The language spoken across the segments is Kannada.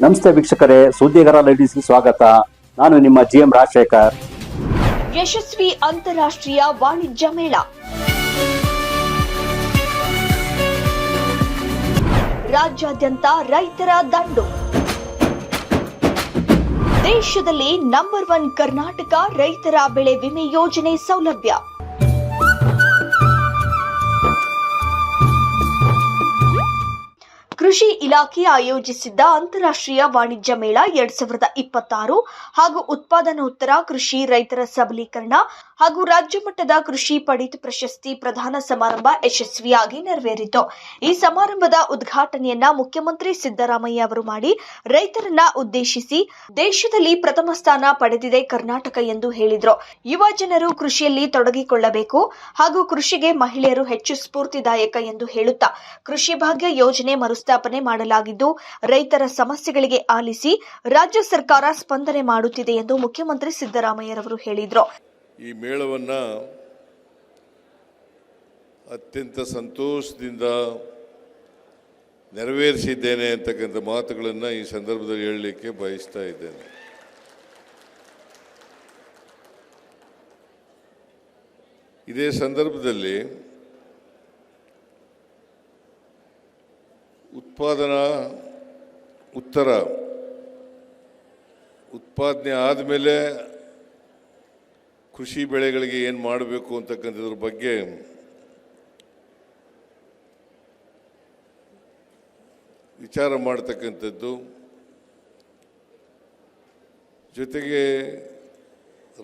ನಮಸ್ತೆ ವೀಕ್ಷಕರೇ, ಸುದ್ದಿಗರ ಲೇಡೀಸ್ಗೆ ಸ್ವಾಗತ. ನಾನು ನಿಮ್ಮ ಜಿ ಎಂ ರಾಜಶೇಖರ್. ಯಶಸ್ವಿ ಅಂತಾರಾಷ್ಟ್ರೀಯ ವಾಣಿಜ್ಯ ಮೇಳ. ರಾಜ್ಯಾದ್ಯಂತ ರೈತರ ದಂಡು. ದೇಶದಲ್ಲಿ ನಂಬರ್ ಒನ್ ಕರ್ನಾಟಕ ರೈತರ ಬೆಳೆ ವಿಮೆ ಯೋಜನೆ ಸೌಲಭ್ಯ. ಕೃಷಿ ಇಲಾಖೆ ಆಯೋಜಿಸಿದ್ದ ಅಂತಾರಾಷ್ಟ್ರೀಯ ವಾಣಿಜ್ಯ ಮೇಳ ಎರಡ್ ಸಾವಿರದ ಇಪ್ಪತ್ತಾರು ಹಾಗೂ ಉತ್ಪಾದನೋತ್ತರ ಕೃಷಿ ರೈತರ ಸಬಲೀಕರಣ ಹಾಗೂ ರಾಜ್ಯ ಮಟ್ಟದ ಕೃಷಿ ಪಡಿತ ಪ್ರಶಸ್ತಿ ಪ್ರಧಾನ ಸಮಾರಂಭ ಯಶಸ್ವಿಯಾಗಿ ನೆರವೇರಿತು. ಈ ಸಮಾರಂಭದ ಉದ್ಘಾಟನೆಯನ್ನ ಮುಖ್ಯಮಂತ್ರಿ ಸಿದ್ದರಾಮಯ್ಯ ಅವರು ಮಾಡಿ ರೈತರನ್ನ ಉದ್ದೇಶಿಸಿ ದೇಶದಲ್ಲಿ ಪ್ರಥಮ ಸ್ಥಾನ ಪಡೆದಿದೆ ಕರ್ನಾಟಕ ಎಂದು ಹೇಳಿದ್ರು. ಯುವ ಜನರು ಕೃಷಿಯಲ್ಲಿ ತೊಡಗಿಕೊಳ್ಳಬೇಕು ಹಾಗೂ ಕೃಷಿಗೆ ಮಹಿಳೆಯರು ಹೆಚ್ಚು ಸ್ಫೂರ್ತಿದಾಯಕ ಎಂದು ಹೇಳುತ್ತಾ ಕೃಷಿ ಭಾಗ್ಯ ಯೋಜನೆ ಮರುಸ್ಥಾಪನೆ ಮಾಡಲಾಗಿದ್ದು, ರೈತರ ಸಮಸ್ಯೆಗಳಿಗೆ ಆಲಿಸಿ ರಾಜ್ಯ ಸರ್ಕಾರ ಸ್ಪಂದನೆ ಮಾಡುತ್ತಿದೆ ಎಂದು ಮುಖ್ಯಮಂತ್ರಿ ಸಿದ್ದರಾಮಯ್ಯರವರು ಹೇಳಿದರು. ಈ ಮೇಳವನ್ನು ಅತ್ಯಂತ ಸಂತೋಷದಿಂದ ನೆರವೇರಿಸಿದ್ದೇನೆ ಅಂತಕ್ಕಂಥ ಮಾತುಗಳನ್ನು ಈ ಸಂದರ್ಭದಲ್ಲಿ ಹೇಳಲಿಕ್ಕೆ ಬಯಸ್ತಾ ಇದ್ದೇನೆ. ಇದೇ ಸಂದರ್ಭದಲ್ಲಿ ಉತ್ಪಾದನಾ ಉತ್ತರ. ಉತ್ಪಾದನೆ ಆದಮೇಲೆ ಕೃಷಿ ಬೆಳೆಗಳಿಗೆ ಏನು ಮಾಡಬೇಕು ಅಂತಕ್ಕಂಥದ್ರ ಬಗ್ಗೆ ವಿಚಾರ ಮಾಡ್ತಕ್ಕಂಥದ್ದು. ಜೊತೆಗೆ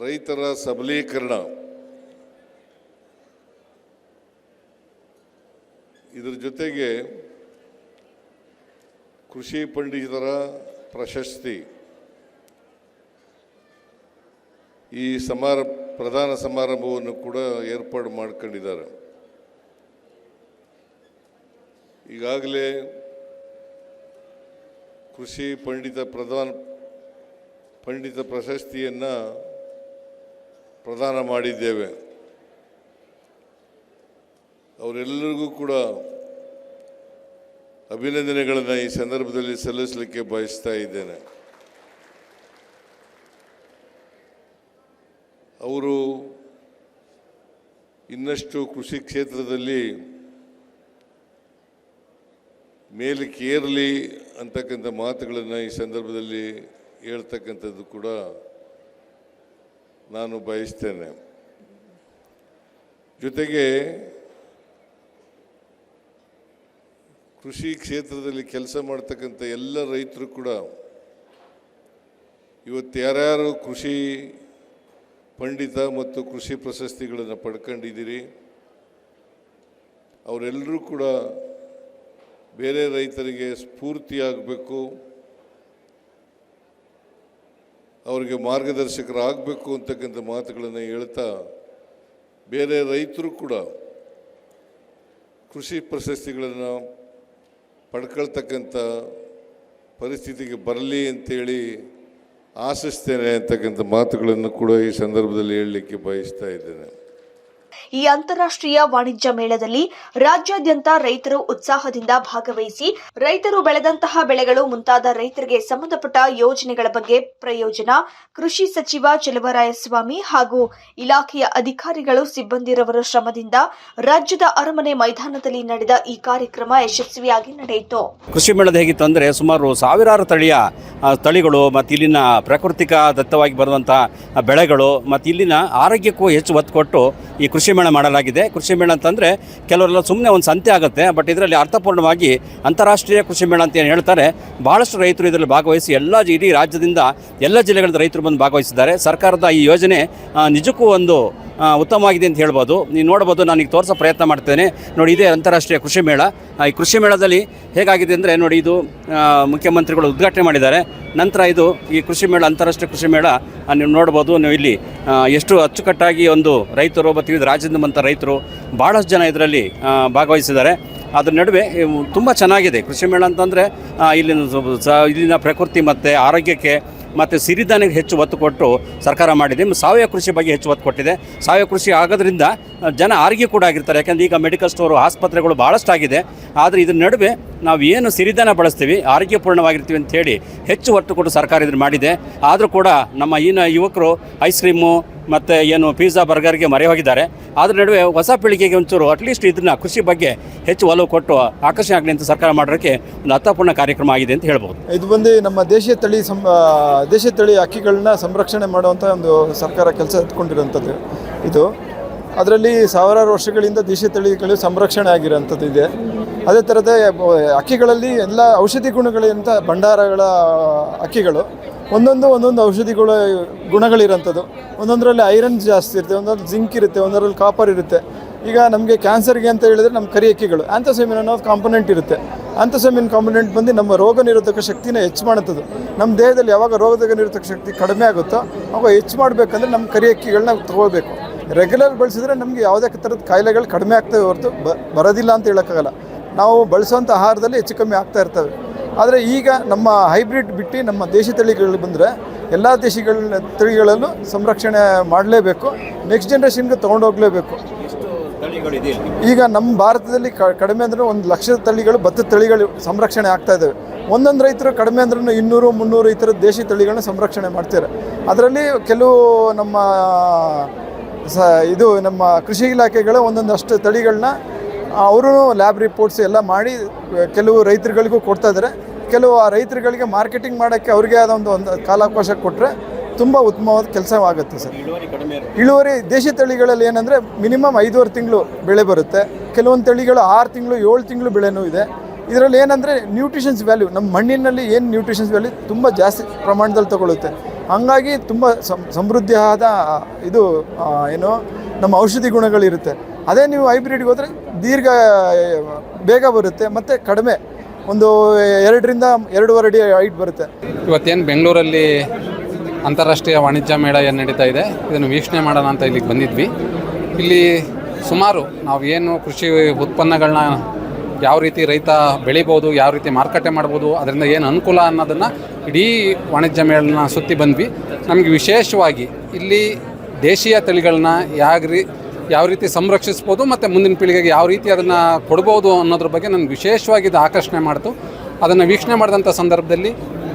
ರೈತರ ಸಬಲೀಕರಣ. ಇದರ ಜೊತೆಗೆ ಕೃಷಿ ಪಂಡಿತರ ಪ್ರಶಸ್ತಿ. ಈ ಸಮಾರ, ಪ್ರಧಾನ ಸಮಾರಂಭವನ್ನು ಕೂಡ ಏರ್ಪಾಡು ಮಾಡ್ಕೊಂಡಿದ್ದಾರೆ. ಈಗಾಗಲೇ ಕೃಷಿ ಪಂಡಿತ ಪ್ರಧಾನ, ಪಂಡಿತ ಪ್ರಶಸ್ತಿಯನ್ನು ಪ್ರದಾನ ಮಾಡಿದ್ದೇವೆ. ಅವರೆಲ್ಲರಿಗೂ ಕೂಡ ಅಭಿನಂದನೆಗಳನ್ನು ಈ ಸಂದರ್ಭದಲ್ಲಿ ಸಲ್ಲಿಸಲಿಕ್ಕೆ ಬಯಸ್ತಾ ಇದ್ದೇನೆ. ಅವರು ಇನ್ನಷ್ಟು ಕೃಷಿ ಕ್ಷೇತ್ರದಲ್ಲಿ ಮೇಲಕ್ಕೆ ಏರಲಿ ಅಂತಕ್ಕಂಥ ಮಾತುಗಳನ್ನು ಈ ಸಂದರ್ಭದಲ್ಲಿ ಹೇಳ್ತಕ್ಕಂಥದ್ದು ಕೂಡ ನಾನು ಬಯಸ್ತೇನೆ. ಜೊತೆಗೆ ಕೃಷಿ ಕ್ಷೇತ್ರದಲ್ಲಿ ಕೆಲಸ ಮಾಡ್ತಕ್ಕಂಥ ಎಲ್ಲ ರೈತರು ಕೂಡ ಇವತ್ತು ಯಾರ್ಯಾರು ಕೃಷಿ ಪಂಡಿತ ಮತ್ತು ಕೃಷಿ ಪ್ರಶಸ್ತಿಗಳನ್ನು ಪಡ್ಕೊಂಡಿದ್ದೀರಿ, ಅವರೆಲ್ಲರೂ ಕೂಡ ಬೇರೆ ರೈತರಿಗೆ ಸ್ಫೂರ್ತಿಯಾಗಬೇಕು ಅವರಿಗೆ ಮಾರ್ಗದರ್ಶಕರಾಗಬೇಕು ಅಂತಕ್ಕಂಥ ಮಾತುಗಳನ್ನು ಹೇಳ್ತಾ ಬೇರೆ ರೈತರು ಕೂಡ ಕೃಷಿ ಪ್ರಶಸ್ತಿಗಳನ್ನು ಪಡ್ಕೊಳ್ತಕ್ಕಂಥ ಪರಿಸ್ಥಿತಿಗೆ ಬರಲಿ ಅಂತೇಳಿ ಆಶಿಸ್ತೇನೆ ಅಂತಕ್ಕಂಥ ಮಾತುಗಳನ್ನು ಕೂಡ ಈ ಸಂದರ್ಭದಲ್ಲಿ ಹೇಳಲಿಕ್ಕೆ ಬಯಸ್ತಾ ಇದ್ದೇನೆ. ಈ ಅಂತಾರಾಷ್ಟ್ರೀಯ ವಾಣಿಜ್ಯ ಮೇಳದಲ್ಲಿ ರಾಜ್ಯಾದ್ಯಂತ ರೈತರು ಉತ್ಸಾಹದಿಂದ ಭಾಗವಹಿಸಿ ರೈತರು ಬೆಳೆದಂತಹ ಬೆಳೆಗಳು ಮುಂತಾದ ರೈತರಿಗೆ ಸಂಬಂಧಪಟ್ಟ ಯೋಜನೆಗಳ ಬಗ್ಗೆ ಪ್ರಯೋಜನ, ಕೃಷಿ ಸಚಿವ ಚಲುವರಾಯಸ್ವಾಮಿ ಹಾಗೂ ಇಲಾಖೆಯ ಅಧಿಕಾರಿಗಳು ಸಿಬ್ಬಂದಿರವರ ಶ್ರಮದಿಂದ ರಾಜ್ಯದ ಅರಮನೆ ಮೈದಾನದಲ್ಲಿ ನಡೆದ ಈ ಕಾರ್ಯಕ್ರಮ ಯಶಸ್ವಿಯಾಗಿ ನಡೆಯಿತು. ಕೃಷಿ ಮೇಳದ ಹೇಗಿತ್ತು ಅಂದರೆ ಸುಮಾರು ಸಾವಿರಾರು ತಳಿಯ ತಳಿಗಳು ಮತ್ತು ಇಲ್ಲಿನ ಪ್ರಾಕೃತಿಕ ದತ್ತವಾಗಿ ಬರುವಂತಹ ಬೆಳೆಗಳು ಮತ್ತು ಇಲ್ಲಿನ ಆರೋಗ್ಯಕ್ಕೂ ಹೆಚ್ಚು ಒತ್ತು ಕೊಟ್ಟು ಈ ಮೇಳ ಮಾಡಲಾಗಿದೆ. ಕೃಷಿ ಮೇಳ ಅಂತಂದರೆ ಕೆಲವರೆಲ್ಲ ಸುಮ್ಮನೆ ಒಂದು ಸಂತೆ ಆಗುತ್ತೆ, ಬಟ್ ಇದರಲ್ಲಿ ಅರ್ಥಪೂರ್ಣವಾಗಿ ಅಂತಾರಾಷ್ಟ್ರೀಯ ಕೃಷಿ ಮೇಳ ಅಂತ ಏನು ಹೇಳ್ತಾರೆ ಭಾಳಷ್ಟು ರೈತರು ಇದರಲ್ಲಿ ಭಾಗವಹಿಸಿ ಎಲ್ಲ ಇಡೀ ರಾಜ್ಯದಿಂದ ಎಲ್ಲ ಜಿಲ್ಲೆಗಳಿಂದ ರೈತರು ಬಂದು ಭಾಗವಹಿಸಿದ್ದಾರೆ. ಸರ್ಕಾರದ ಈ ಯೋಜನೆ ನಿಜಕ್ಕೂ ಒಂದು ಉತ್ತಮವಾಗಿದೆ ಅಂತ ಹೇಳ್ಬೋದು. ನೀವು ನೋಡ್ಬೋದು ನಾನು ಈಗ ತೋರಿಸೋ ಪ್ರಯತ್ನ ಮಾಡ್ತೇನೆ. ನೋಡಿ, ಇದೇ ಅಂತಾರಾಷ್ಟ್ರೀಯ ಕೃಷಿ ಮೇಳ. ಈ ಕೃಷಿ ಮೇಳದಲ್ಲಿ ಹೇಗಾಗಿದೆ ಅಂದರೆ ನೋಡಿ ಇದು ಮುಖ್ಯಮಂತ್ರಿಗಳು ಉದ್ಘಾಟನೆ ಮಾಡಿದ್ದಾರೆ. ನಂತರ ಇದು ಈ ಕೃಷಿ ಮೇಳ, ಅಂತಾರಾಷ್ಟ್ರೀಯ ಕೃಷಿ ಮೇಳ ನೀವು ನೋಡ್ಬೋದು, ನೀವು ಇಲ್ಲಿ ಎಷ್ಟು ಅಚ್ಚುಕಟ್ಟಾಗಿ ಒಂದು ರೈತರು ಮತ್ತು ವಿವಿಧ ರಾಜ್ಯದಿಂದ ರೈತರು ಭಾಳಷ್ಟು ಜನ ಇದರಲ್ಲಿ ಭಾಗವಹಿಸಿದ್ದಾರೆ. ಅದ್ರ ನಡುವೆ ತುಂಬ ಚೆನ್ನಾಗಿದೆ. ಕೃಷಿ ಮೇಳ ಅಂತಂದರೆ ಇಲ್ಲಿನ ಇಲ್ಲಿನ ಪ್ರಕೃತಿ ಮತ್ತು ಆರೋಗ್ಯಕ್ಕೆ ಮತ್ತು ಸಿರಿಧಾನ್ಯಕ್ಕೆ ಹೆಚ್ಚು ಒತ್ತು ಕೊಟ್ಟು ಸರ್ಕಾರ ಮಾಡಿದೆ. ಸಾವಯವ ಕೃಷಿ ಬಗ್ಗೆ ಹೆಚ್ಚು ಒತ್ತು ಕೊಟ್ಟಿದೆ. ಸಾವಯವ ಕೃಷಿ ಆಗೋದ್ರಿಂದ ಜನ ಆರೋಗ್ಯ ಕೂಡ ಆಗಿರ್ತಾರೆ. ಯಾಕಂದ್ರೆ ಈಗ ಮೆಡಿಕಲ್ ಸ್ಟೋರು, ಆಸ್ಪತ್ರೆಗಳು ಭಾಳಷ್ಟಾಗಿದೆ ಆದರೆ ಇದ್ರ ನಡುವೆ ನಾವು ಏನು ಸಿರಿಧಾನ ಬಳಸ್ತೀವಿ, ಆರೋಗ್ಯಪೂರ್ಣವಾಗಿರ್ತೀವಿ ಅಂತ ಹೇಳಿ ಹೆಚ್ಚು ಒತ್ತು ಕೊಟ್ಟು ಸರ್ಕಾರ ಇದನ್ನು ಮಾಡಿದೆ. ಆದರೂ ಕೂಡ ನಮ್ಮ ಈನ ಯುವಕರು, ಐಸ್ ಕ್ರೀಮು ಮತ್ತು ಏನು ಪಿಜ್ಜಾ ಬರ್ಗರ್ಗೆ ಮರೆ ಹೋಗಿದ್ದಾರೆ. ಅದ್ರ ನಡುವೆ ಹೊಸ ಪೀಳಿಗೆಗೆ ಒಂಚೂರು ಅಟ್ಲೀಸ್ಟ್ ಇದನ್ನು ಕೃಷಿ ಬಗ್ಗೆ ಹೆಚ್ಚು ಒಲವು ಕೊಟ್ಟು ಆಕರ್ಷಣೆ ಆಗಲಿ ಅಂತ ಸರ್ಕಾರ ಮಾಡೋಕ್ಕೆ ಒಂದು ಅರ್ಥಪೂರ್ಣ ಕಾರ್ಯಕ್ರಮ ಆಗಿದೆ ಅಂತ ಹೇಳ್ಬೋದು. ಇದು ಬಂದು ನಮ್ಮ ದೇಶೀಯ ತಳಿ ಸಂ ದೇಶೀಯ ತಳಿ ಅಕ್ಕಿಗಳನ್ನ ಸಂರಕ್ಷಣೆ ಮಾಡುವಂಥ ಒಂದು ಸರ್ಕಾರ ಕೆಲಸ ಎತ್ಕೊಂಡಿರೋಂಥದ್ದು ಇದು. ಅದರಲ್ಲಿ ಸಾವಿರಾರು ವರ್ಷಗಳಿಂದ ದೇಶೀಯ ತಳಿಗಳು ಸಂರಕ್ಷಣೆ ಆಗಿರೋಂಥದ್ದು ಇದೆ. ಅದೇ ಥರದ ಅಕ್ಕಿಗಳಲ್ಲಿ ಎಲ್ಲ ಔಷಧಿ ಗುಣಗಳಿಂತ ಭಂಡಾರಗಳ ಅಕ್ಕಿಗಳು ಒಂದೊಂದು ಒಂದೊಂದು ಔಷಧಿಗಳ ಗುಣಗಳಿರೋಂಥದ್ದು. ಒಂದೊಂದರಲ್ಲಿ ಐರನ್ ಜಾಸ್ತಿ ಇರುತ್ತೆ ಒಂದೊಂದು ಜಿಂಕ್ ಇರುತ್ತೆ ಒಂದರಲ್ಲಿ ಕಾಪರ್ ಇರುತ್ತೆ. ಈಗ ನಮಗೆ ಕ್ಯಾನ್ಸರ್ಗೆ ಅಂತ ಹೇಳಿದ್ರೆ ನಮ್ಮ ಕರಿ ಅಕ್ಕಿಗಳು ಆಂಥೋಸೆಮಿನ್ ಅನ್ನೋ ಕಾಂಪೊನೆಂಟ್ ಇರುತ್ತೆ. ಆಂಥೋಸೆಮಿನ್ ಕಾಂಪೊನೆಂಟ್ ಬಂದು ನಮ್ಮ ರೋಗ ನಿರೋಧಕ ಶಕ್ತಿನ ಹೆಚ್ಚು ಮಾಡುತ್ತದೆ. ನಮ್ಮ ದೇಹದಲ್ಲಿ ಯಾವಾಗ ರೋಗ ನಿರೋಧಕ ಶಕ್ತಿ ಕಡಿಮೆ ಆಗುತ್ತೋ ಅವಾಗ ಹೆಚ್ಚು ಮಾಡಬೇಕಂದ್ರೆ ನಮ್ಮ ಕರಿ ಅಕ್ಕಿಗಳನ್ನ ತಗೋಬೇಕು. ರೆಗ್ಯುಲರ್ ಬಳಸಿದ್ರೆ ನಮಗೆ ಯಾವುದೇ ಥರದ ಕಾಯಿಲೆಗಳು ಕಡಿಮೆ ಆಗ್ತವೆ ಹೊರತು ಬರೋದಿಲ್ಲ ಅಂತ ಹೇಳೋಕ್ಕಾಗಲ್ಲ. ನಾವು ಬಳಸುವಂಥ ಆಹಾರದಲ್ಲಿ ಹೆಚ್ಚು ಕಮ್ಮಿ ಆಗ್ತಾ ಇರ್ತವೆ. ಆದರೆ ಈಗ ನಮ್ಮ ಹೈಬ್ರಿಡ್ ಬಿಟ್ಟು ನಮ್ಮ ದೇಶಿ ತಳಿಗಳಲ್ಲಿ ಬಂದರೆ ಎಲ್ಲ ದೇಶಿಗಳ ತಳಿಗಳಲ್ಲೂ ಸಂರಕ್ಷಣೆ ಮಾಡಲೇಬೇಕು ನೆಕ್ಸ್ಟ್ ಜನ್ರೇಷನ್ಗೆ ತೊಗೊಂಡೋಗ್ಲೇಬೇಕು ಈಗ ನಮ್ಮ ಭಾರತದಲ್ಲಿ ಕಡಿಮೆ ಅಂದ್ರೆ ಒಂದು ಲಕ್ಷದ ತಳಿಗಳು ಭತ್ತದ ತಳಿಗಳು ಸಂರಕ್ಷಣೆ ಆಗ್ತಾ ಇದ್ದಾವೆ ಒಂದೊಂದು ರೈತರು ಕಡಿಮೆ ಅಂದ್ರೆ ಇನ್ನೂರು ಮುನ್ನೂರು ಈ ಥರದ ದೇಶಿ ತಳಿಗಳನ್ನ ಸಂರಕ್ಷಣೆ ಮಾಡ್ತಾರೆ. ಅದರಲ್ಲಿ ಕೆಲವು ನಮ್ಮ ಸ ಇದು ನಮ್ಮ ಕೃಷಿ ಇಲಾಖೆಗಳ ಒಂದೊಂದಷ್ಟು ತಳಿಗಳನ್ನ ಅವರು ಲ್ಯಾಬ್ ರಿಪೋರ್ಟ್ಸ್ ಎಲ್ಲ ಮಾಡಿ ಕೆಲವು ರೈತರುಗಳಿಗೂ ಕೊಡ್ತಾ ಇದ್ದಾರೆ. ಕೆಲವು ಆ ರೈತರುಗಳಿಗೆ ಮಾರ್ಕೆಟಿಂಗ್ ಮಾಡೋಕ್ಕೆ ಅವ್ರಿಗೆ ಆದ ಒಂದು ಒಂದು ಕಾಲಾವಕಾಶ ಕೊಟ್ಟರೆ ತುಂಬ ಉತ್ತಮವಾದ ಕೆಲಸವಾಗುತ್ತೆ ಸರ್. ಇಳುವರಿ ದೇಶಿ ತಳಿಗಳಲ್ಲಿ ಏನಂದರೆ ಮಿನಿಮಮ್ ಐದೂವರೆ ತಿಂಗಳು ಬೆಳೆ ಬರುತ್ತೆ. ಕೆಲವೊಂದು ತಳಿಗಳು ಆರು ತಿಂಗಳು ಏಳು ತಿಂಗಳು ಬೆಳೆನೂ ಇದೆ. ಇದರಲ್ಲಿ ಏನಂದರೆ ನ್ಯೂಟ್ರಿಷನ್ಸ್ ವ್ಯಾಲ್ಯೂ ನಮ್ಮ ಮಣ್ಣಿನಲ್ಲಿ ಏನು ನ್ಯೂಟ್ರಿಷನ್ಸ್ ವ್ಯಾಲ್ಯೂ ತುಂಬ ಜಾಸ್ತಿ ಪ್ರಮಾಣದಲ್ಲಿ ತಗೊಳ್ಳುತ್ತೆ. ಹಾಗಾಗಿ ತುಂಬ ಸಮ್ ಸಮೃದ್ಧಿಯಾದ ಇದು ಏನು ನಮ್ಮ ಔಷಧಿ ಗುಣಗಳಿರುತ್ತೆ. ಅದೇ ನೀವು ಹೈಬ್ರಿಡ್ಗೆ ಹೋದರೆ ದೀರ್ಘ, ಬೇಗ ಬರುತ್ತೆ, ಮತ್ತು ಕಡಿಮೆ. ಒಂದು ಎರಡರಿಂದ ಎರಡೂವರೆ ಅಡಿ ಹೈಟ್ ಬರುತ್ತೆ. ಇವತ್ತೇನು ಬೆಂಗಳೂರಲ್ಲಿ ಅಂತಾರಾಷ್ಟ್ರೀಯ ವಾಣಿಜ್ಯ ಮೇಳ ಏನು ನಡೀತಾ ಇದೆ, ಇದನ್ನು ವೀಕ್ಷಣೆ ಮಾಡೋಣ ಅಂತ ಇಲ್ಲಿಗೆ ಬಂದಿದ್ವಿ. ಇಲ್ಲಿ ಸುಮಾರು ನಾವು ಏನು ಕೃಷಿ ಉತ್ಪನ್ನಗಳನ್ನ ಯಾವ ರೀತಿ ರೈತ ಬೆಳಿಬೋದು, ಯಾವ ರೀತಿ ಮಾರುಕಟ್ಟೆ ಮಾಡ್ಬೋದು, ಅದರಿಂದ ಏನು ಅನುಕೂಲ ಅನ್ನೋದನ್ನು ಇಡೀ ವಾಣಿಜ್ಯ ಮೇಳನ ಸುತ್ತಿ ಬಂದ್ವಿ. ನಮಗೆ ವಿಶೇಷವಾಗಿ ಇಲ್ಲಿ ದೇಶೀಯ ತಳಿಗಳನ್ನ ಯಾವ ರೀ ಯಾವ ರೀತಿ ಸಂರಕ್ಷಿಸ್ಬೋದು ಮತ್ತು ಮುಂದಿನ ಪೀಳಿಗೆಗೆ ಯಾವ ರೀತಿ ಅದನ್ನು ಕೊಡ್ಬೋದು ಅನ್ನೋದ್ರ ಬಗ್ಗೆ ನನಗೆ ವಿಶೇಷವಾಗಿ ಇದು ಆಕರ್ಷಣೆ ಮಾಡ್ತು. ಅದನ್ನು ವೀಕ್ಷಣೆ ಮಾಡಿದಂಥ ಸಂದರ್ಭದಲ್ಲಿ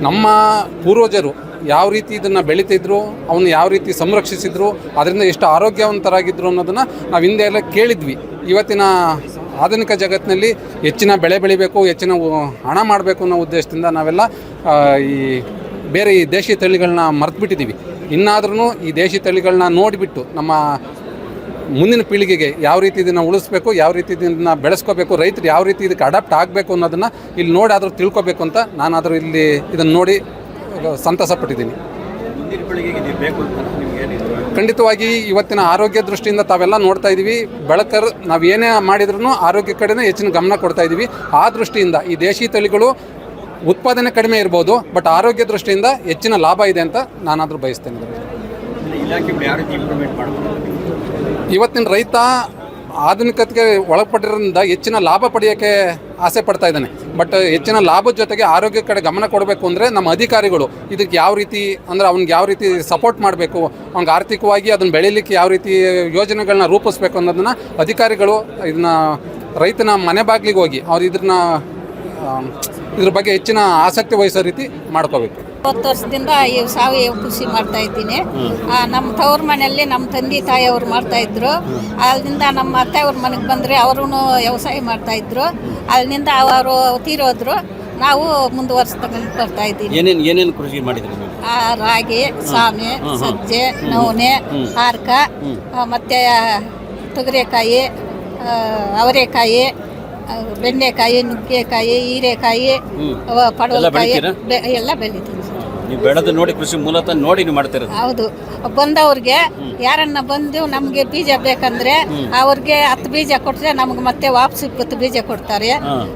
ನಮ್ಮ ಪೂರ್ವಜರು ಯಾವ ರೀತಿ ಇದನ್ನು ಬೆಳೀತಿದ್ರು, ಅವನು ಯಾವ ರೀತಿ ಸಂರಕ್ಷಿಸಿದ್ರು, ಅದರಿಂದ ಎಷ್ಟು ಆರೋಗ್ಯವಂತರಾಗಿದ್ದರು ಅನ್ನೋದನ್ನು ನಾವು ಹಿಂದೆ ಎಲ್ಲ ಕೇಳಿದ್ವಿ. ಇವತ್ತಿನ ಆಧುನಿಕ ಜಗತ್ತಿನಲ್ಲಿ ಹೆಚ್ಚಿನ ಬೆಳೆ ಬೆಳಿಬೇಕು, ಹೆಚ್ಚಿನ ಹಣ ಮಾಡಬೇಕು ಅನ್ನೋ ಉದ್ದೇಶದಿಂದ ನಾವೆಲ್ಲ ಈ ಬೇರೆ ಈ ದೇಶಿ ತಳಿಗಳನ್ನ ಮರೆತುಬಿಟ್ಟಿದ್ದೀವಿ ಇನ್ನಾದ್ರೂ ಈ ದೇಶಿ ತಳಿಗಳನ್ನ ನೋಡಿಬಿಟ್ಟು ನಮ್ಮ ಮುಂದಿನ ಪೀಳಿಗೆಗೆ ಯಾವ ರೀತಿ ಇದನ್ನು ಉಳಿಸ್ಬೇಕು ಯಾವ ರೀತಿ ಇದನ್ನು ಬೆಳೆಸ್ಕೋಬೇಕು ರೈತರು ಯಾವ ರೀತಿ ಇದಕ್ಕೆ ಅಡಾಪ್ಟ್ ಆಗಬೇಕು ಅನ್ನೋದನ್ನು ಇಲ್ಲಿ ನೋಡಿ ಆದರೂ ತಿಳ್ಕೊಬೇಕು ಅಂತ ನಾನಾದರೂ ಇಲ್ಲಿ ಇದನ್ನು ನೋಡಿ ಸಂತಸ ಪಟ್ಟಿದ್ದೀನಿ. ಖಂಡಿತವಾಗಿ ಇವತ್ತಿನ ಆರೋಗ್ಯ ದೃಷ್ಟಿಯಿಂದ ತಾವೆಲ್ಲ ನೋಡ್ತಾ ಇದ್ದೀವಿ ಬೆಳಕರ್ ನಾವು ಏನೇ ಮಾಡಿದ್ರೂ ಆರೋಗ್ಯ ಕಡೆನೇ ಹೆಚ್ಚಿನ ಗಮನ ಕೊಡ್ತಾ ಇದ್ದೀವಿ ಆ ದೃಷ್ಟಿಯಿಂದ ಈ ದೇಶಿ ತಳಿಗಳು ಉತ್ಪಾದನೆ ಕಡಿಮೆ ಇರ್ಬೋದು ಬಟ್ ಆರೋಗ್ಯ ದೃಷ್ಟಿಯಿಂದ ಹೆಚ್ಚಿನ ಲಾಭ ಇದೆ ಅಂತ ನಾನಾದರೂ ಬಯಸ್ತೇನೆ. ಇವತ್ತಿನ ರೈತ ಆಧುನಿಕತೆಗೆ ಒಳಪಟ್ಟಿರೋದ್ರಿಂದ ಹೆಚ್ಚಿನ ಲಾಭ ಪಡೆಯೋಕ್ಕೆ ಆಸೆ ಪಡ್ತಾ ಇದ್ದಾನೆ. ಬಟ್ ಹೆಚ್ಚಿನ ಲಾಭದ ಜೊತೆಗೆ ಆರೋಗ್ಯ ಕಡೆ ಗಮನ ಕೊಡಬೇಕು ಅಂದರೆ ನಮ್ಮ ಅಧಿಕಾರಿಗಳು ಇದಕ್ಕೆ ಯಾವ ರೀತಿ ಅಂದರೆ ಅವ್ನಿಗೆ ಯಾವ ರೀತಿ ಸಪೋರ್ಟ್ ಮಾಡಬೇಕು, ಅವ್ನಿಗೆ ಆರ್ಥಿಕವಾಗಿ ಅದನ್ನು ಬೆಳೀಲಿಕ್ಕೆ ಯಾವ ರೀತಿ ಯೋಜನೆಗಳನ್ನ ರೂಪಿಸ್ಬೇಕು ಅನ್ನೋದನ್ನು ಅಧಿಕಾರಿಗಳು ಇದನ್ನ ರೈತನ ಮನೆ ಬಾಗಿಲಿಗೆ ಹೋಗಿ ಅವ್ರು ಇದನ್ನ ಇದ್ರ ಬಗ್ಗೆ ಹೆಚ್ಚಿನ ಆಸಕ್ತಿ ವಹಿಸೋ ರೀತಿ ಮಾಡ್ಕೋಬೇಕು. ಇಪ್ಪತ್ತು ವರ್ಷದಿಂದ ಈ ಸಾವಯವ ಕೃಷಿ ಮಾಡ್ತಾ ಇದ್ದೀನಿ. ನಮ್ಮ ತವ್ರ ಮನೆಯಲ್ಲಿ ನಮ್ಮ ತಂದೆ ತಾಯಿಯವರು ಮಾಡ್ತಾ ಇದ್ರು. ಅಲ್ಲಿಂದ ನಮ್ಮ ಅತ್ತೆಯವ್ರ ಮನೆಗೆ ಬಂದರೆ ಅವರು ವ್ಯವಸಾಯ ಮಾಡ್ತಾ ಇದ್ರು. ಅಲ್ಲಿಂದ ಅವರು ತೀರೋದ್ರು. ನಾವು ಮುಂದುವರ್ಸ್ತಕ್ಕಂಥ ಬರ್ತಾ ಇದ್ದೀವಿ. ಏನೇನು ಏನೇನು ಕೃಷಿ ಮಾಡಿದ್ರಿ ಆ, ರಾಗಿ ಸಾಮೆ ಸಜ್ಜೆ ನವಣೆ ಹಾರ್ಕ ಮತ್ತು ತೊಗರೆಕಾಯಿ ಅವರೆಕಾಯಿ ಬೆಂಡೆಕಾಯಿ ನುಗ್ಗೆಕಾಯಿ ಹೀರೆಕಾಯಿ ಅವ ಪಡವಲಕಾಯಿ? ಬೆ- ಎಲ್ಲ ಸರ್. ನೀವು ಬೆಳೆದು ನೋಡಿ ಕೃಷಿ ಮೂಲತಃ ನೋಡಿ ನೀವು ಮಾಡ್ತಿರೋದು. ಹೌದು. ಬಂದವ್ರಿಗೆ ಯಾರನ್ನ ಬಂದು ನಮಗೆ ಬೀಜ ಬೇಕಂದ್ರೆ ಅವ್ರಿಗೆ ಹತ್ತು ಬೀಜ ಕೊಟ್ಟರೆ ನಮ್ಗೆ ಮತ್ತೆ ವಾಪಸ್ ಇಪ್ಪತ್ತು ಬೀಜ ಕೊಡ್ತಾರೆ.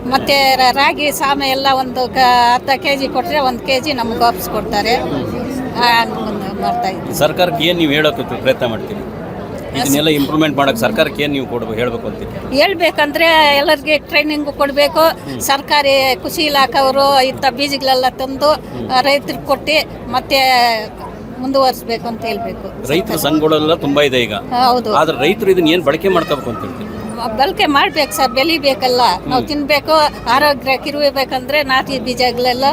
ಮತ್ತೆ ರ- ರಾಗಿ ಸಾಮೆ ಎಲ್ಲ ಒಂದು ಕ ಅರ್ಧ ಕೆ ಜಿ ಕೊಟ್ಟರೆ ಒಂದು ಕೆ ಜಿ ನಮ್ಗೆ ವಾಪಸ್ ಕೊಡ್ತಾರೆ. ಹಂಗ್ ಮಾಡ್ತಾ ಇದ್ದೀವಿ ಸರ್ಕಾರಕ್ಕೆ ಏನು ನೀವು ಹೇಳೋಕೆ ಪ್ರಯತ್ನ ಮಾಡ್ತೀರಿ? ಇದನ್ನೆಲ್ಲ ಇಂಪ್ರೂವ್ಮೆಂಟ್ ಮಾಡೋಕೆ ಸರ್ಕಾರಕ್ಕೆ ಏನು ನೀವು ಕೊಡಬೇಕು ಹೇಳಬೇಕು ಅಂತ ಹೇಳ್ಬೇಕಂದ್ರೆ ಎಲ್ಲರಿಗೆ ಟ್ರೈನಿಂಗ್ ಕೊಡಬೇಕು. ಸರ್ಕಾರಿ ಕೃಷಿ ಇಲಾಖೆಯವರು ಇಂಥ ಬೀಜಗಳೆಲ್ಲ ತಂದು ರೈತರಿಗೆ ಕೊಟ್ಟು ಮತ್ತೆ ಮುಂದುವರಿಸಬೇಕು ಅಂತ ಹೇಳಬೇಕು. ರೈತರ ಸಂಘಗಳೆಲ್ಲ ತುಂಬಾ ಇದೆ ಈಗ. ಹೌದು. ಆದ್ರೆ ರೈತರು ಇದನ್ನ ಏನು ಬಳಕೆ ಮಾಡ್ಕೋಬೇಕು ಅಂತ ಹೇಳ್ತೀರಿ? ಬಳಕೆ ಮಾಡ್ಬೇಕು ಸರ್ ಬೆಳಿಬೇಕಲ್ಲ. ನಾವು ತಿನ್ಬೇಕು ಆರೋಗ್ಯ ಕಿರುಬೇಕಂದ್ರೆ ನಾಟಿ ಬೀಜಗಳೆಲ್ಲ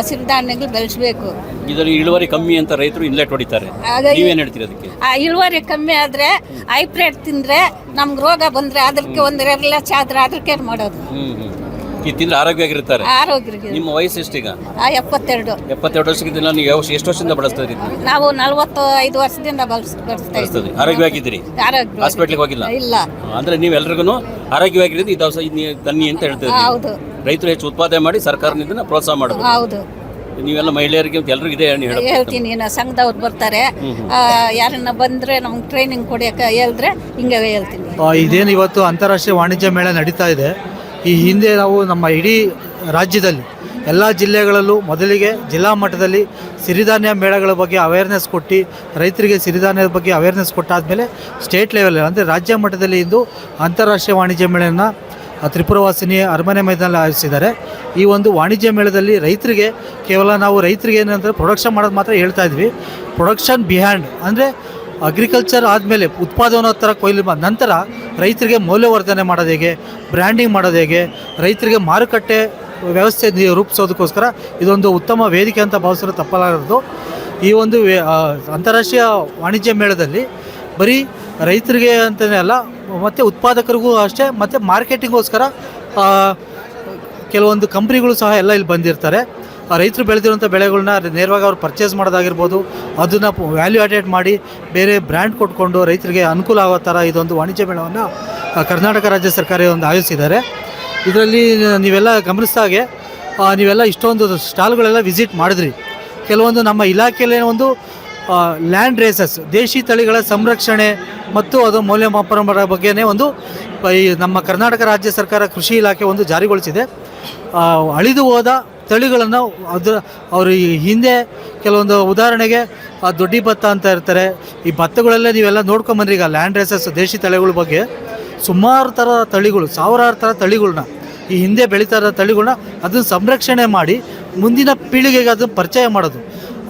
ಸಿರಿಧಾನ್ಯಗಳು ಬೆಳೆಸ್ಬೇಕು. ಇದರಲ್ಲಿ ಇಳುವರಿ ಕಮ್ಮಿ ಅಂತ ರೈತರು ಇನ್ಲೆಟ್ ಹೊಡಿತಾರೆ. ಹಾಗಾಗಿ- ನೀವೇನು ಹೇಳ್ತೀರಿ ಅದಕ್ಕೆ? ಆ ಇಳುವರಿ ಕಮ್ಮಿ ಆದ್ರೆ ಹೈಬ್ರಿಡ್ ತಿಂದ್ರೆ ನಮ್ಗೆ ರೋಗ ಬಂದ್ರೆ ಅದಕ್ಕೆ ಒಂದು ಎರಡ್ಲ ಆದ್ರೆ ಅದಕ್ಕೆ ಮಾಡೋದು? ಇದು ತಿಂದ್ರೆ ಆರೋಗ್ಯವಾಗಿರ್ತಾರೆ. ಆರೋಗ್ಯರಿಗೆ ನಿಮ್ಮ ವಯಸ್ಸು ಎಷ್ಟೀಗ? ಆ ಎಪ್ಪತ್ತೆರಡು. ಎಪ್ಪತ್ತೆರಡು ವರ್ಷಕ್ಕಿಂತ ನೀವು ಯಾವ ಎಷ್ಟು ವರ್ಷದಿಂದ ಬಳಸ್ತಾ ಇದ್ದೀರಿ ನಾವು? ನಲವತ್ತು ಐದು ವರ್ಷದಿಂದ ಬಳಸ್ ಬಳಸ್ತಾ ಬಳಸ್ತದೆ ಇದ್ದೀವಿ ಆರೋಗ್ಯವಾಗಿದ್ದೀರಿ? ಆರೋಗ್ಯ ಹಾಸ್ಪಿಟ್ಲಿಗೆ ಹೋಗಿಲ್ಲ? ಇಲ್ಲ. ಅಂದ್ರೆ ನೀವೆಲ್ರಿಗೂ ಆರೋಗ್ಯವಾಗಿರೋದು ಇದು ದವಸ ನೀವು ತನ್ನಿ ಅಂತ ಹೇಳ್ತೀರಿ ಹೌದು. ರೈತರು ಹೆಚ್ಚು ಉತ್ಪಾದನೆ ಮಾಡಿ ಸರ್ಕಾರದಿಂದ ಇದನ್ನ ಪ್ರೋತ್ಸಾಹ ಮಾಡಬೇಕು. ಹೌದು. ನೀವೆಲ್ಲ ಮಹಿಳೆಯರಿಗೆ ಎಲ್ಲರಿಗೂ ಎಲ್ರಿಗೂ ಇದೆ ಹೇಳಿ ಹೇಳಬೇಕು ಹೇಳ್ತೀನಿ ನಾನು ಸಂಘದವ್ರು ಬರ್ತಾರೆ. ಆ, ಯಾರನ್ನ ಬಂದ್ರೆ ನಮ್ಗೆ ಟ್ರೈನಿಂಗ್ ಕೊಡಕ್ಕೆ ಹೇಳಿದ್ರೆ ಹಿಂಗೆ ಹೇಳ್ತೀನಿ. ಆ, ಇದೇನು ಇವತ್ತು ಅಂತಾರಾಷ್ಟ್ರೀಯ ವಾಣಿಜ್ಯ ಮೇಳ ನಡೀತಾ ಇದೆ. ಈ ಹಿಂದೆ ನಾವು ನಮ್ಮ ಇಡೀ ರಾಜ್ಯದಲ್ಲಿ ಎಲ್ಲ ಜಿಲ್ಲೆಗಳಲ್ಲೂ ಮೊದಲಿಗೆ ಜಿಲ್ಲಾ ಮಟ್ಟದಲ್ಲಿ ಸಿರಿಧಾನ್ಯ ಮೇಳಗಳ ಬಗ್ಗೆ ಅವೇರ್ನೆಸ್ ಕೊಟ್ಟು, ರೈತರಿಗೆ ಸಿರಿಧಾನ್ಯದ ಬಗ್ಗೆ ಅವೇರ್ನೆಸ್ ಕೊಟ್ಟಾದಮೇಲೆ ಸ್ಟೇಟ್ ಲೆವೆಲ್ ಅಂದರೆ ರಾಜ್ಯ ಮಟ್ಟದಲ್ಲಿ ಇಂದು ಅಂತಾರಾಷ್ಟ್ರೀಯ ವಾಣಿಜ್ಯ ಮೇಳನ ತ್ರಿಪುರವಾಸಿನಿ ಅರಮನೆ ಮೈದಾನಲ್ಲಿ ಆಯೋಜಿಸಿದ್ದಾರೆ. ಈ ಒಂದು ವಾಣಿಜ್ಯ ಮೇಳದಲ್ಲಿ ರೈತರಿಗೆ, ಕೇವಲ ನಾವು ರೈತರಿಗೆ ಏನಂದರೆ ಪ್ರೊಡಕ್ಷನ್ ಮಾಡೋದು ಮಾತ್ರ ಹೇಳ್ತಾ ಇದ್ವಿ. ಪ್ರೊಡಕ್ಷನ್ ಬಿಹ್ಯಾಂಡ್ ಅಂದರೆ ಅಗ್ರಿಕಲ್ಚರ್ ಆದಮೇಲೆ ಉತ್ಪಾದನೋತ್ತರ ಕೊಯ್ಲು ನಂತರ ರೈತರಿಗೆ ಮೌಲ್ಯವರ್ಧನೆ ಮಾಡೋದು ಹೇಗೆ ಬ್ರ್ಯಾಂಡಿಂಗ್ ಮಾಡೋದು ಹೇಗೆ, ರೈತರಿಗೆ ಮಾರುಕಟ್ಟೆ ವ್ಯವಸ್ಥೆ ರೂಪಿಸೋದಕ್ಕೋಸ್ಕರ ಇದೊಂದು ಉತ್ತಮ ವೇದಿಕೆ ಅಂತ ಭಾವಿಸಿರೋ ತಪ್ಪಲಾರದು. ಈ ಒಂದು ಅಂತಾರಾಷ್ಟ್ರೀಯ ವಾಣಿಜ್ಯ ಮೇಳದಲ್ಲಿ ಬರೀ ರೈತರಿಗೆ ಅಂತಲೇ ಅಲ್ಲ, ಮತ್ತು ಉತ್ಪಾದಕರಿಗೂ ಅಷ್ಟೇ, ಮತ್ತು ಮಾರ್ಕೆಟಿಂಗೋಸ್ಕರ ಕೆಲವೊಂದು ಕಂಪ್ನಿಗಳು ಸಹ ಎಲ್ಲ ಇಲ್ಲಿ ಬಂದಿರ್ತಾರೆ. ರೈತರು ಬೆಳೆದಿರುವಂಥ ಬೆಳೆಗಳನ್ನ ನೇರವಾಗಿ ಅವ್ರು ಪರ್ಚೇಸ್ ಮಾಡೋದಾಗಿರ್ಬೋದು, ಅದನ್ನು ವ್ಯಾಲ್ಯೂ ಆಡೆಡ್ ಮಾಡಿ ಬೇರೆ ಬ್ರ್ಯಾಂಡ್ ಕೊಟ್ಕೊಂಡು ರೈತರಿಗೆ ಅನುಕೂಲ ಆಗೋ ಥರ ಇದೊಂದು ವಾಣಿಜ್ಯ ಮೇಳವನ್ನು ಕರ್ನಾಟಕ ರಾಜ್ಯ ಸರ್ಕಾರ ಒಂದು ಆಯೋಜಿಸಿದ್ದಾರೆ. ಇದರಲ್ಲಿ ನೀವೆಲ್ಲ ಗಮನಿಸಿದಾಗೆ ನೀವೆಲ್ಲ ಇಷ್ಟೊಂದು ಸ್ಟಾಲ್ಗಳೆಲ್ಲ ವಿಸಿಟ್ ಮಾಡಿದ್ರಿ. ಕೆಲವೊಂದು ನಮ್ಮ ಇಲಾಖೆಯಲ್ಲೇ ಒಂದು ಲ್ಯಾಂಡ್ ರೇಸಸ್ ದೇಶಿ ತಳಿಗಳ ಸಂರಕ್ಷಣೆ ಮತ್ತು ಅದು ಮೌಲ್ಯಮಾಪನ ಬಗ್ಗೆನೇ ಒಂದು, ಈ ನಮ್ಮ ಕರ್ನಾಟಕ ರಾಜ್ಯ ಸರ್ಕಾರ ಕೃಷಿ ಇಲಾಖೆ ಒಂದು ಜಾರಿಗೊಳಿಸಿದೆ. ಅಳಿದು ಹೋದ ತಳಿಗಳನ್ನು ಅದರ ಅವರು ಈ ಹಿಂದೆ ಕೆಲವೊಂದು ಉದಾಹರಣೆಗೆ ಆ ದೊಡ್ಡಿ ಭತ್ತ ಅಂತ ಇರ್ತಾರೆ, ಈ ಭತ್ತಗಳೆಲ್ಲ ನೀವೆಲ್ಲ ನೋಡ್ಕೊಂಬಂದ್ರಿ ಈಗ ಲ್ಯಾಂಡ್ ರೇಸಸ್ ದೇಶಿ ತಳಿಗಳ ಬಗ್ಗೆ. ಸುಮಾರು ಥರ ತಳಿಗಳು, ಸಾವಿರಾರು ಥರ ತಳಿಗಳನ್ನ ಈ ಹಿಂದೆ ಬೆಳೀತಾ ಇರೋ ತಳಿಗಳನ್ನ ಅದನ್ನು ಸಂರಕ್ಷಣೆ ಮಾಡಿ ಮುಂದಿನ ಪೀಳಿಗೆಗೆ ಅದನ್ನು ಪರಿಚಯ ಮಾಡೋದು.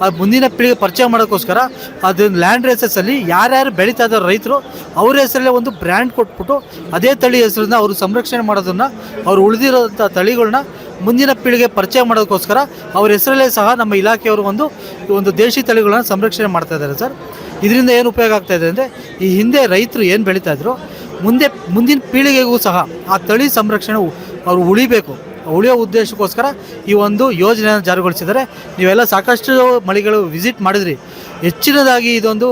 ಆ ಮುಂದಿನ ಪೀಳಿಗೆ ಪರಿಚಯ ಮಾಡೋಕ್ಕೋಸ್ಕರ ಅದನ್ನು ಲ್ಯಾಂಡ್ ರೇಸಸ್ಸಲ್ಲಿ ಯಾರ್ಯಾರು ಬೆಳೀತಾ ಇದ್ದಾರೆ ರೈತರು ಅವ್ರ ಹೆಸರಲ್ಲೇ ಒಂದು ಬ್ರ್ಯಾಂಡ್ ಕೊಟ್ಬಿಟ್ಟು ಅದೇ ತಳಿ ಹೆಸರನ್ನ ಅವರು ಸಂರಕ್ಷಣೆ ಮಾಡೋದನ್ನು ಅವ್ರು ಉಳಿದಿರೋಂಥ ತಳಿಗಳನ್ನ ಮುಂದಿನ ಪೀಳಿಗೆ ಪರಿಚಯ ಮಾಡೋದಕ್ಕೋಸ್ಕರ ಅವ್ರ ಹೆಸರಲ್ಲೇ ಸಹ ನಮ್ಮ ಇಲಾಖೆಯವರು ಒಂದು ಒಂದು ದೇಶಿ ತಳಿಗಳನ್ನು ಸಂರಕ್ಷಣೆ ಮಾಡ್ತಾ ಇದ್ದಾರೆ ಸರ್. ಇದರಿಂದ ಏನು ಉಪಯೋಗ ಆಗ್ತಾ ಇದೆ ಅಂದರೆ ಈ ಹಿಂದೆ ರೈತರು ಏನು ಬೆಳೀತಾ ಇದ್ರು, ಮುಂದೆ ಮುಂದಿನ ಪೀಳಿಗೆಗೂ ಸಹ ಆ ತಳಿ ಸಂರಕ್ಷಣೆ ಅವರು ಉಳಿಬೇಕು. ಉಳಿಯೋ ಉದ್ದೇಶಕ್ಕೋಸ್ಕರ ಈ ಒಂದು ಯೋಜನೆಯನ್ನು ಜಾರಿಗೊಳಿಸಿದ್ದಾರೆ. ನೀವೆಲ್ಲ ಸಾಕಷ್ಟು ಮಳಿಗಳು ವಿಸಿಟ್ ಮಾಡಿದ್ರಿ. ಹೆಚ್ಚಿನದಾಗಿ ಇದೊಂದು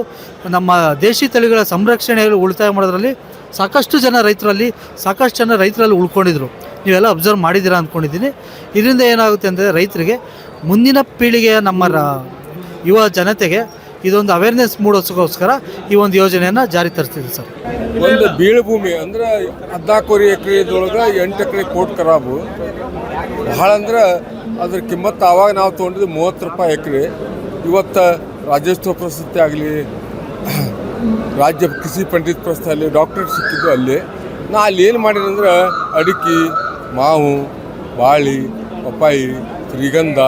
ನಮ್ಮ ದೇಶಿ ತಳಿಗಳ ಸಂರಕ್ಷಣೆಯಲ್ಲಿ ಉಳಿತಾಯ ಮಾಡೋದ್ರಲ್ಲಿ ಸಾಕಷ್ಟು ಜನ ರೈತರಲ್ಲಿ ಸಾಕಷ್ಟು ಜನ ರೈತರಲ್ಲಿ ಉಳ್ಕೊಂಡಿದ್ರು. ನೀವೆಲ್ಲ ಅಬ್ಸರ್ವ್ ಮಾಡಿದ್ದೀರಾ ಅಂದ್ಕೊಂಡಿದ್ದೀನಿ. ಇದರಿಂದ ಏನಾಗುತ್ತೆ ಅಂದರೆ ರೈತರಿಗೆ ಮುಂದಿನ ಪೀಳಿಗೆಯ ನಮ್ಮ ಯುವ ಜನತೆಗೆ ಇದೊಂದು ಅವೇರ್ನೆಸ್ ಮೂಡಿಸೋಕ್ಕೋಸ್ಕರ ಈ ಒಂದು ಯೋಜನೆಯನ್ನು ಜಾರಿ ತರಿಸ್ತಿದೆ ಸರ್. ಒಂದು ಬೀಳು ಭೂಮಿ ಅಂದ್ರೆ ಎಕರೆ ಎಕರೆದೊಳಗೆ ಎಂಟು ಎಕರೆ ಕೋಟ್ ಖರಾಬು ಭಾಳ ಅಂದ್ರೆ ಅದ್ರ ಕಿಮ್ಮತ್ತು ಆವಾಗ ನಾವು ತೊಗೊಂಡಿದ್ದು ಮೂವತ್ತು ರೂಪಾಯಿ ಎಕರೆ. ಇವತ್ತು ರಾಜ್ಯೋತ್ಸವ ಪ್ರಶಸ್ತಿ ಆಗಲಿ, ರಾಜ್ಯ ಕೃಷಿ ಪಂಡಿತ್ ಪ್ರಶಸ್ತಿ ಆಗಲಿ ಡಾಕ್ಟ್ರೇಟ್ ಸಿಕ್ಕಿದ್ದು ಅಲ್ಲಿ. ನಾ ಅಲ್ಲಿ ಏನು ಮಾಡಿದಂದ್ರೆ ಅಡಿಕೆ ಮಾವು, ಬಾಳಿ, ಪಪ್ಪಾಯಿ ಶ್ರೀಗಂಧ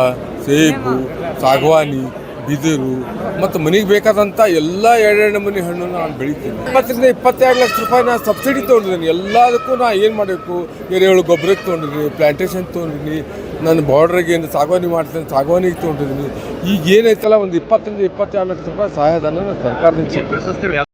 ಸೇಬು, ಸಾಗವಾನಿ, ಬಿದಿರು ಮತ್ತು ಮನೆಗೆ ಬೇಕಾದಂಥ ಎಲ್ಲ ಎರಡೆರಡು ಮನೆ ಹಣ್ಣು ನಾನು ಬೆಳಿತೀನಿ. ಇಪ್ಪತ್ತರಿಂದ ಇಪ್ಪತ್ತೆರಡು ಲಕ್ಷ ರೂಪಾಯಿ ನಾನು ಸಬ್ಸಿಡಿ ತೊಗೊಂಡಿದ್ದೀನಿ. ಎಲ್ಲದಕ್ಕೂ ನಾನು ಏನು ಮಾಡಬೇಕು? ಎರೆಹುಳು ಗೊಬ್ಬರಕ್ಕೆ ತೊಗೊಂಡಿದ್ದೀನಿ ಪ್ಲಾಂಟೇಷನ್ ತೊಗೊಂಡಿದ್ದೀನಿ, ನಾನು ಬಾರ್ಡ್ರಿಗೆ ಏನು ಸಾಗವಾನಿ ಮಾಡ್ತೀನಿ, ಸಾಗವಾನಿಗೆ ತೊಗೊಂಡಿದ್ದೀನಿ. ಈಗ ಏನೈತಲ್ಲ ಒಂದು ಇಪ್ಪತ್ತರಿಂದ ಇಪ್ಪತ್ತೆರಡು ಲಕ್ಷ ರೂಪಾಯಿ ಸಹಾಯಧನ ಸರ್ಕಾರದಿಂದ